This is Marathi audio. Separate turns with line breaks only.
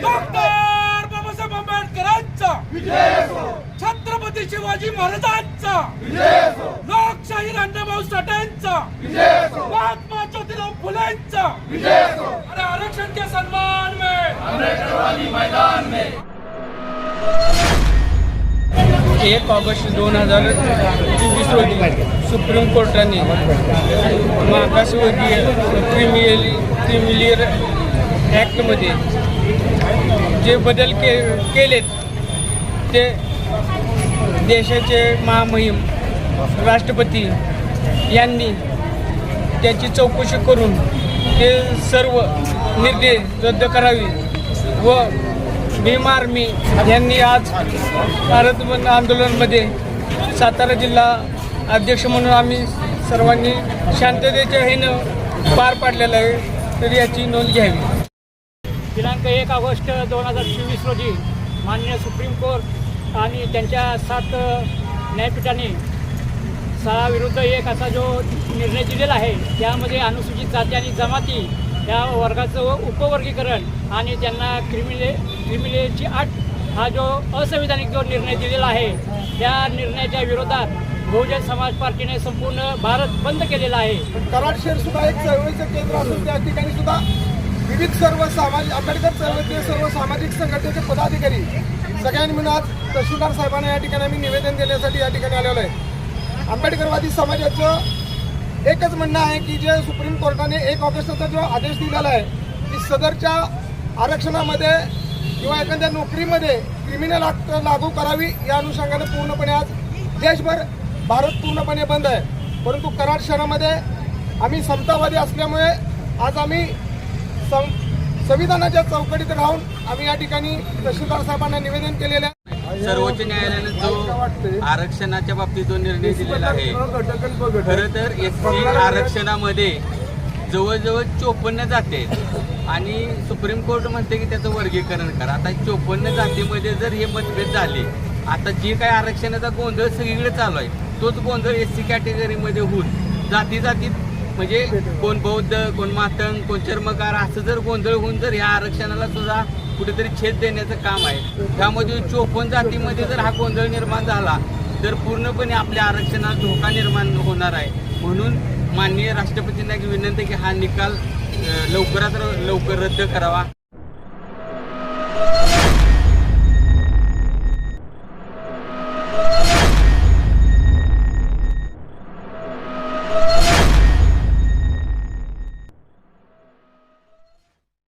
डॉक्टर बाबासाहेब आंबेडकरांचा. छत्रपती शिवाजी महाराजांचा. लोकशाही अण्णाभाऊ साठ्यांचा महात्मा ज्योतिराव फुलेंचा. अरे आरक्षण के सन्मान में.
मैदान एक ऑगस्ट दोन हजार चोवीस रोजी सुप्रीम कोर्टाने मागासवर्गीय क्रिमियल क्रिमिलियर ॲक्टमध्ये जे बदल के केलेत ते देशाचे महामहिम राष्ट्रपती यांनी त्याची चौकशी करून ते सर्व निर्देश रद्द करावी व भीम आर्मी यांनी आज भारत बंद आंदोलनमध्ये सातारा जिल्हा अध्यक्ष म्हणून आम्ही सर्वांनी शांततेच्या ह्यानं पार पाडलेलं आहे तर याची नोंद घ्यावी.
दिनांक एक ऑगस्ट दोन हजार चोवीस रोजी मान्य सुप्रीम कोर्ट आणि त्यांच्या सात न्यायपीठाने सहा विरुद्ध एक असा जो निर्णय दिलेला आहे त्यामध्ये अनुसूचित जाती आणि जमाती या वर्गाचं उपवर्गीकरण आणि त्यांना क्रिमिले क्रिमिलेची अट हा जो असंविधानिक जो निर्णय दिलेला आहे त्या निर्णयाच्या विरोधात बहुजन समाज पार्टीने संपूर्ण भारत बंद केलेला आहे.
कराड शहर सुद्धा एक चळवळीचं केंद्र असून त्या ठिकाणी सुद्धा विविध सर्व सामाजिक आंबेडकर चळवळीचे सर्व सामाजिक संघटनेचे पदाधिकारी सगळ्यांनी मिळून आज तहसीलदार साहेबांना या ठिकाणी आम्ही निवेदन देण्यासाठी या ठिकाणी आलेलो आहे. आंबेडकरवादी समाजाचं एकच म्हणणं आहे की जे सुप्रीम कोर्टाने एक ऑगस्टचा जो आदेश दिलेला आहे की सदरच्या आरक्षणामध्ये किंवा एखाद्या नोकरीमध्ये क्रिमिनल ऍक्ट लागू करावी या अनुषंगाने पूर्णपणे आज देशभर भारत पूर्णपणे बंद आहे. परंतु कराड शहरामध्ये आम्ही समतावादी असल्यामुळे आज आम्ही सं संविधानाच्या चौकटीत राहून आम्ही या ठिकाणी तहसीलदार साहेबांना निवेदन केलेलं आहे.
सर्वोच्च न्यायालयाने जो आरक्षणाच्या बाबतीत जो निर्णय दिलेला आहे खरं तर एस टी आरक्षणामध्ये जवळजवळ चोपन्न जाती आणि सुप्रीम कोर्ट म्हणते की त्याचं वर्गीकरण करा. आता चोपन्न जातीमध्ये जर हे मतभेद झाले आता जे काही आरक्षणाचा गोंधळ सगळीकडे चालू आहे तोच गोंधळ एस सी कॅटेगरीमध्ये होऊन जाती जातीत म्हणजे कोण बौद्ध कोण मातंग कोण चर्मकार असं जर गोंधळ होऊन जर या आरक्षणाला सुद्धा कुठेतरी छेद देण्याचं काम आहे. त्यामध्ये चोपन्न जातीमध्ये जर हा गोंधळ निर्माण झाला तर पूर्णपणे आपल्या आरक्षणात धोका निर्माण होणार आहे. म्हणून माननीय राष्ट्रपतींना एक विनंती की हा निकाल लवकरात लवकर रद्द करावा.